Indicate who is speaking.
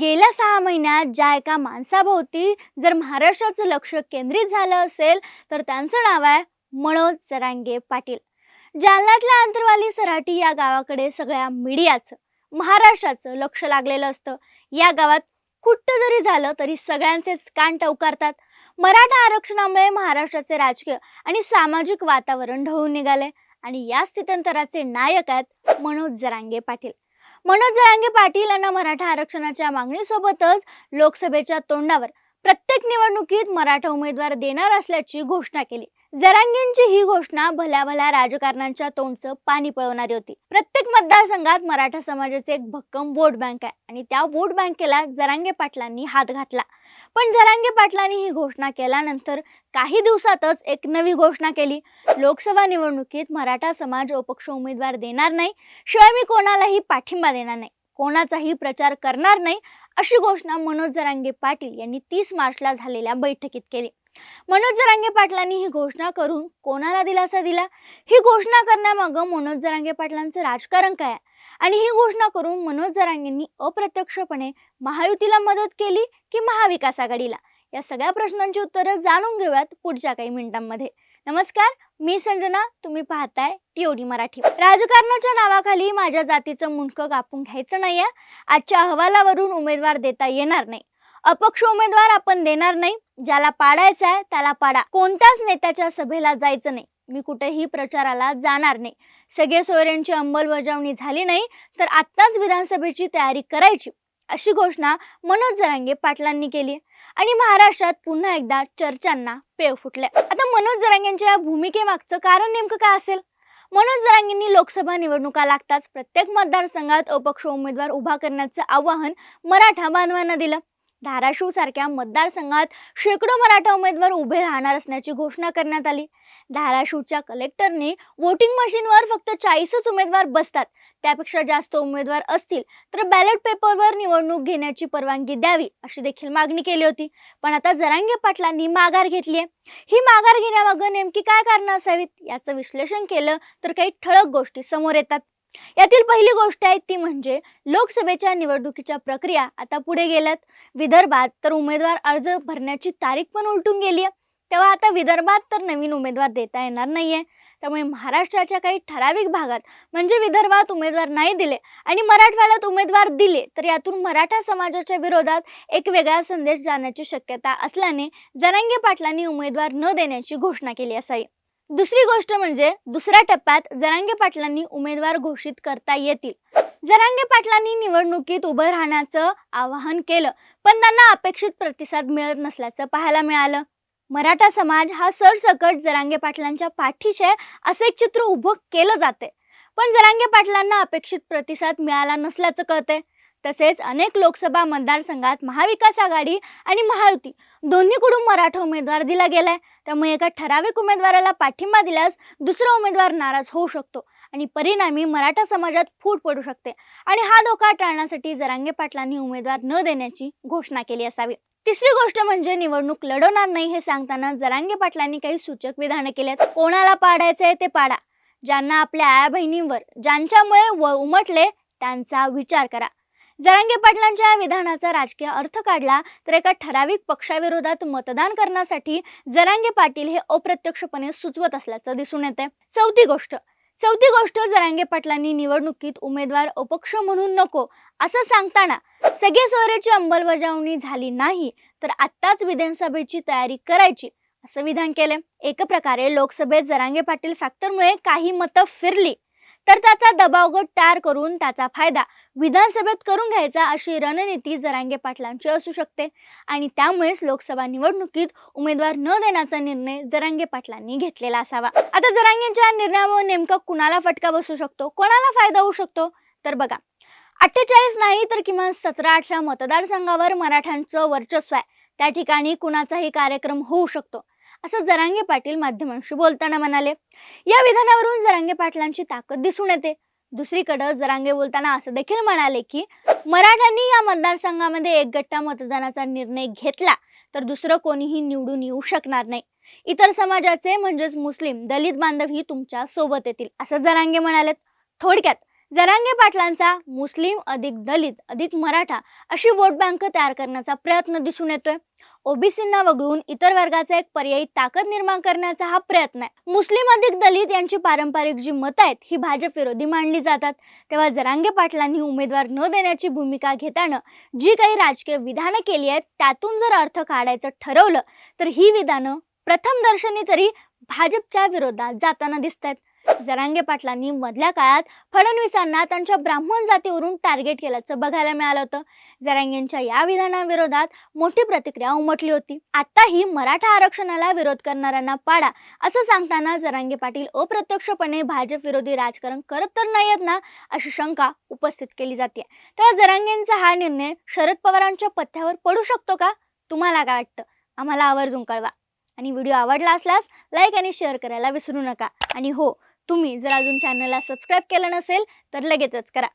Speaker 1: गेल्या सहा महिन्यात ज्या एका माणसाभोवती जर महाराष्ट्राचं लक्ष केंद्रित झालं असेल तर त्यांचं नाव आहे मनोज जरांगे पाटील. जालन्यातल्या अंतरवाली सराटी या गावाकडे सगळ्या मीडियाचं महाराष्ट्राचं लक्ष लागलेलं असतं. या गावात कुठं जरी झालं तरी सगळ्यांचेच कान टवकारतात. मराठा आरक्षणामुळे महाराष्ट्राचे राजकीय आणि सामाजिक वातावरण ढळून निघाले आणि या स्थित्यंतराचे नायक आहेत मनोज जरांगे पाटील. मनोज जरांगे पाटील यांना मराठा आरक्षणाच्या मागणीसोबतच लोकसभेच्या तोंडावर प्रत्येक निवडणुकीत मराठा उमेदवार देणार असल्याची घोषणा केली. जरांगेंची ही घोषणा भल्या भल्या राजकारणांच्या तोंडचं पाणी पळवणारी होती. प्रत्येक मतदारसंघात मराठा समाजाचे एक भक्कम वोट बँक आहे आणि त्या वोट बँकेला जरांगे पाटलांनी हात घातला. पण जरांगे पाटलांनी ही घोषणा केल्यानंतर काही दिवसातच एक नवी घोषणा केली. लोकसभा निवडणुकीत मराठा समाज अपक्ष उमेदवार देणार नाही शिवाय मी कोणालाही पाठिंबा देणार नाही कोणाचाही प्रचार करणार नाही अशी घोषणा मनोज जरांगे पाटील यांनी तीस मार्चला झालेल्या बैठकीत केली. मनोज जरांगे पाटलांनी ही घोषणा करून कोणाला दिलासा दिला? ही घोषणा करण्यामागं मनोज जरांगे पाटलांचं राजकारण काय आहे? आणि ही घोषणा करून मनोज जरांगेंनी अप्रत्यक्षपणे महायुतीला मदत केली की महाविकास आघाडीला? या सगळ्या प्रश्नांची उत्तरं जाणून घेऊयात पुढच्या काही मिनिटांमध्ये. नमस्कार मी संजना तुम्ही पाहताय टीओडी मराठी. राजकारणाच्या नावाखाली माझ्या जातीचं मुंडकं कापून घ्यायचं नाहीये. आजच्या अहवालावरून उमेदवार देता येणार नाही. अपक्ष उमेदवार आपण देणार नाही. ज्याला पाडायचा आहे त्याला पाडा. कोणत्याच नेत्याच्या सभेला जायचं नाही. मी कुठेही प्रचाराला जाणार नाही. सगळे सोयऱ्यांची अंमलबजावणी झाली नाही तर आत्ताच विधानसभेची तयारी करायची अशी घोषणा मनोज जरांगे पाटलांनी केली. आणि महाराष्ट्रात पुन्हा एकदा चर्चांना पेव फुटले आता मनोज जरांगेंच्या या भूमिकेमागचं कारण नेमकं काय असेल? मनोज जरांगेंनी लोकसभा निवडणुका लागताच प्रत्येक मतदारसंघात अपक्ष उमेदवार उभा करण्याचं आवाहन मराठा बांधवांना दिलं. धाराशिव सारख्या मतदारसंघात शेकडो मराठा उमेदवार उभे राहणार असण्याची घोषणा करण्यात आली. धाराशिवच्या कलेक्टरने वोटिंग मशीनवर फक्त चाळीसच उमेदवार बसतात. त्यापेक्षा जास्त उमेदवार असतील तर बॅलेट पेपरवर निवडणूक घेण्याची परवानगी द्यावी अशी देखील मागणी केली होती. पण आता जरांगे पाटलांनी माघार घेतली आहे. ही माघार घेण्यामागं नेमकी काय कारणं असावीत याचं विश्लेषण केलं तर काही ठळक गोष्टी समोर येतात. यातील पहिली गोष्ट आहे ती म्हणजे लोकसभेच्या निवडणुकीच्या प्रक्रिया आता पुढे गेल्यात. विदर्भात तर उमेदवार अर्ज भरण्याची तारीख पण उलटून गेली आहे तेव्हा आता विदर्भात तर नवीन उमेदवार देता येणार नाहीये. त्यामुळे महाराष्ट्राच्या काही ठराविक भागात म्हणजे विदर्भात उमेदवार नाही दिले आणि मराठवाड्यात उमेदवार दिले तर यातून मराठा समाजाच्या विरोधात एक वेगळा संदेश जाण्याची शक्यता असल्याने जरांगे पाटलांनी उमेदवार न देण्याची घोषणा केली असावी. दुसरी गोष्ट म्हणजे दुसऱ्या टप्प्यात जरांगे पाटलांनी उमेदवार घोषित करता येतील. जरांगे पाटलांनी निवडणुकीत उभं राहण्याचं आवाहन केलं पण त्यांना अपेक्षित प्रतिसाद मिळत नसल्याचं पाहायला मिळालं. मराठा समाज हा सरसकट जरांगे पाटलांच्या पाठीशी आहे असं एक चित्र उभं केलं जाते. पण जरांगे पाटलांना अपेक्षित प्रतिसाद मिळाला नसल्याचं कळतंय. तसेच अनेक लोकसभा मतदारसंघात महाविकास आघाडी आणि महायुती दोन्हीकडून मराठा उमेदवार दिला गेलाय. त्यामुळे एका ठराविक उमेदवाराला पाठिंबा दिल्यास दुसरा उमेदवार नाराज होऊ शकतो आणि परिणामी मराठा समाजात फूट पडू शकते आणि हा धोका टाळण्यासाठी जरांगे पाटलांनी उमेदवार न देण्याची घोषणा केली असावी. तिसरी गोष्ट म्हणजे निवडणूक लढवणार नाही हे सांगताना जरांगे पाटलांनी काही सूचक विधानं केल्यात. कोणाला पाडायचंय ते पाडा. ज्यांना आपल्या आया बहिणींवर ज्यांच्यामुळे व उमटले त्यांचा विचार करा. जरांगे पाटलांच्या या विधानाचा राजकीय अर्थ काढला तर एका ठराविक पक्षाविरोधात मतदान करण्यासाठी जरांगे पाटील हे अप्रत्यक्षपणे सुचवत असल्याचं दिसून येते चौथी गोष्ट. चौथी गोष्ट जरांगे पाटलांनी निवडणुकीत उमेदवार अपक्ष म्हणून नको असं सांगताना सगळे सोयऱ्याची अंमलबजावणी झाली नाही तर आत्ताच विधानसभेची तयारी करायची असं विधान केले एक प्रकारे लोकसभेत जरांगे पाटील फॅक्टरमुळे काही मतं फिरली. तर त्याचा दबावगट तयार करून त्याचा फायदा विधानसभेत करून घ्यायचा अशी रणनीती जरांगे पाटलांची असू शकते. आणि त्यामुळेच लोकसभा निवडणुकीत उमेदवार न देण्याचा निर्णय जरांगे पाटलांनी घेतलेला असावा. आता जरांगेंच्या निर्णयामुळे नेमका कुणाला फटका बसू शकतो? कोणाला फायदा होऊ शकतो? तर बघा अठ्ठेचाळीस नाही तर किमान सतरा अठरा मतदारसंघावर मराठ्यांचं वर्चस्व आहे. त्या ठिकाणी कुणाचाही कार्यक्रम होऊ शकतो. असं जरांगे पाटील माध्यमांशी बोलताना म्हणाले. या विधानावरून जरांगे पाटलांची ताकद दिसून येते. दुसरीकडे जरांगे बोलताना असं देखील म्हणाले की मराठ्यांनी या मतदारसंघामध्ये एक गट्टा मतदानाचा निर्णय घेतला तर दुसरं कोणीही निवडून येऊ शकणार नाही. इतर समाजाचे म्हणजेच मुस्लिम दलित बांधव ही तुमच्यासोबत येतील असं जरांगे म्हणालेत. थोडक्यात जरांगे पाटलांचा मुस्लिम अधिक दलित अधिक मराठा अशी वोट बँक तयार करण्याचा प्रयत्न दिसून येतोय. ओबीसींना वगळून इतर वर्गाचा एक पर्यायी ताकद निर्माण करण्याचा हा प्रयत्न आहे. मुस्लिम अधिक दलित यांची पारंपरिक जी मतं आहेत ही भाजप विरोधी मांडली जातात. तेव्हा जरांगे पाटलांनी उमेदवार न देण्याची भूमिका घेताना जी काही राजकीय विधानं केली आहेत त्यातून जर अर्थ काढायचं ठरवलं तर ही विधानं प्रथम दर्शनी तरी भाजपच्या विरोधात जाताना दिसत आहेत जरांगे पाटलांनी मधल्या काळात फडणवीसांना त्यांच्या ब्राह्मण जातीवरून टार्गेट केल्याचं बघायला मिळालं होतं. जरांगेंच्या या विधानाविरोधात मोठी प्रतिक्रिया उमटली होती. आताही मराठा आरक्षणाला विरोध करणाऱ्यांना पाडा असं सांगताना जरांगे पाटील अप्रत्यक्षपणे भाजप विरोधी राजकारण करत तर नाहीत ना अशी शंका उपस्थित केली जाते. तेव्हा जरांगेंचा हा निर्णय शरद पवारांच्या पथ्यावर पडू शकतो का? तुम्हाला काय वाटतं? आम्हाला आवर्जून कळवा. आणि व्हिडिओ आवडला असल्यास लाईक आणि शेअर करायला विसरू नका. आणि हो तुम्ही जर अजून चॅनलला सबस्क्राईब केलं नसेल तर लगेचच करा.